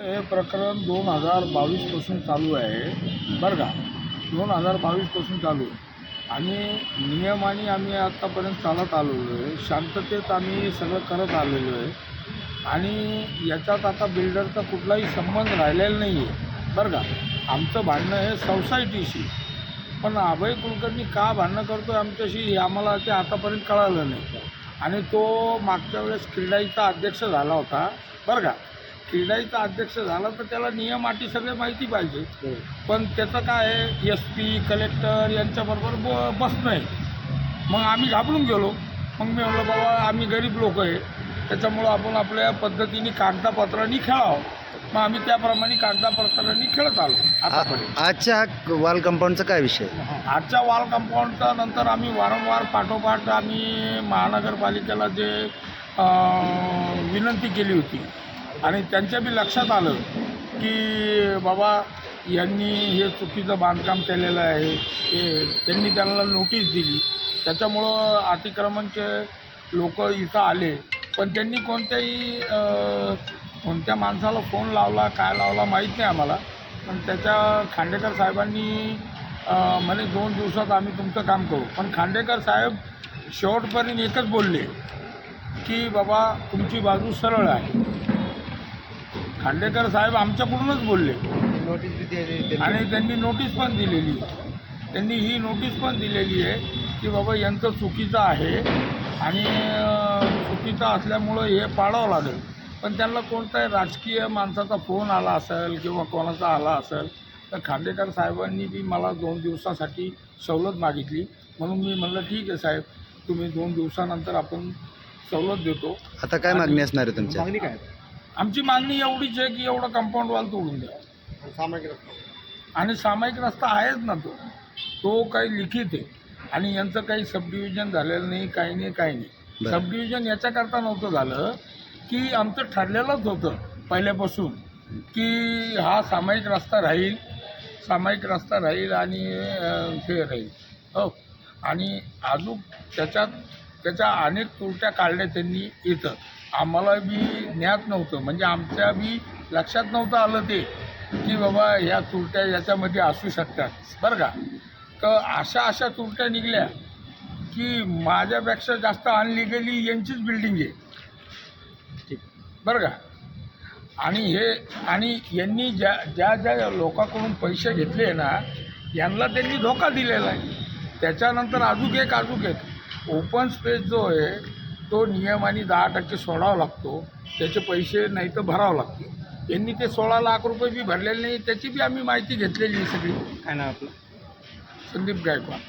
हे प्रकरण दोन हजार बावीसपासून चालू आहे. बरं का? दोन हजार बावीसपासून चालू आहे. आणि नियमाने आम्ही आत्तापर्यंत चालत आलेलो आहे. शांततेत आम्ही सगळं करत आलेलो आहे. आणि याच्यात आता बिल्डरचा कुठलाही संबंध राहिलेला नाही आहे बरं का? आमचं भांडणं हे सोसायटीशी पण अभय कुलकर्णी का भांडणं करतो आमच्याशी हे आम्हाला ते आतापर्यंत कळालं नाही. आणि तो मागच्या वेळेस क्रीडाईचा अध्यक्ष झाला होता. बरं का? क्रीडाईचा अध्यक्ष झाला तर त्याला नियम अटी सगळे माहिती पाहिजे. पण त्याचं काय आहे एस पी कलेक्टर यांच्याबरोबर ब बसणं आहे मग आम्ही घाबरून गेलो. मग मी म्हणलं बाबा आम्ही गरीब लोक आहे. त्याच्यामुळं आपण आपल्या पद्धतीने कागदापत्रांनी खेळावं. मग आम्ही त्याप्रमाणे कागदापत्रांनी खेळत आलो आतापर्यंत. आजच्या हा वॉल कंपाऊंडचा काय विषय? आजच्या वॉल कंपाऊंडचा नंतर आम्ही वारंवार पाठोपाठ आम्ही महानगरपालिकेला जे अं, विनंती केली होती आणि त्यांच्या बी लक्षात आलं की बाबा यांनी हे चुकीचं बांधकाम केलेलं आहे. हे त्यांनी त्यांना नोटीस दिली. त्याच्यामुळं अतिक्रमणचे लोक इथं आले. पण त्यांनी कोणत्याही कोणत्या माणसाला फोन लावला काय लावला माहीत नाही आम्हाला. पण त्याच्या खांडेकर साहेबांनी म्हणे दोन दिवसात आम्ही तुमचं काम करू. पण खांडेकर साहेब शेवटपर्यंत एकच बोलले की बाबा तुमची बाजू सरळ आहे. खांडेकर साहेब आमच्याकडूनच बोलले. आणि त्यांनी नोटीस पण दिलेली. आहे त्यांनी ही नोटीस पण दिलेली आहे की बाबा यांचं चुकीचं आहे. आणि चुकीचं असल्यामुळं हे पाळावं लागेल. पण त्यांना कोणताही राजकीय माणसाचा फोन आला असेल किंवा कोणाचा आला असेल तर खांडेकर साहेबांनी बी मला दोन दिवसासाठी सवलत मागितली. म्हणून मी म्हणलं ठीक आहे साहेब तुम्ही दोन दिवसानंतर आपण सवलत देतो. आता काय मागणी असणार आहे तुमच्या? मागणी काय? आमची मागणी एवढीच आहे की एवढं कंपाऊंड वॉल तोडून द्या. सामाजिक रस्ता. आणि सामायिक रस्ता आहेच ना तो. तो काही लिखित आहे. आणि यांचं काही सब डिव्हिजन झालेलं नाही काही नाही काही नाही. बरं. सब डिव्हिजन याच्याकरता नव्हतं झालं की आमचं ठरलेलंच होतं पहिल्यापासून की हा सामायिक रस्ता राहील सामायिक रस्ता राहील आणि हे राहील. हो. आणि अजून त्याच्यात त्याच्या अनेक त्रुट्या काढल्या त्यांनी इथं. आम्हाला बी ज्ञात नव्हतं. म्हणजे आमच्या बी लक्षात नव्हतं आलं ते की बाबा ह्या तुरट्या याच्यामध्ये असू शकतात. बरं का? तर अशा अशा तुरट्या निघल्या की माझ्यापेक्षा जास्त अनलिगली यांचीच बिल्डिंग आहे. बरं का? आणि हे आणि यांनी ज्या ज्या ज्या लोकांकडून पैसे घेतले ना यांना त्यांनी धोका दिलेला आहे. त्याच्यानंतर अजून एक अजून एक. ओपन स्पेस जो आहे तो नियमाने दहा टक्के सोडावा लागतो त्याचे पैसे नाही तर भरावं लागते. यांनी ते सोळा लाख रुपये बी भरलेले नाही त्याची बी आम्ही माहिती घेतलेली आहे सगळी. काय नाव आपलं? संदीप गायकवाड.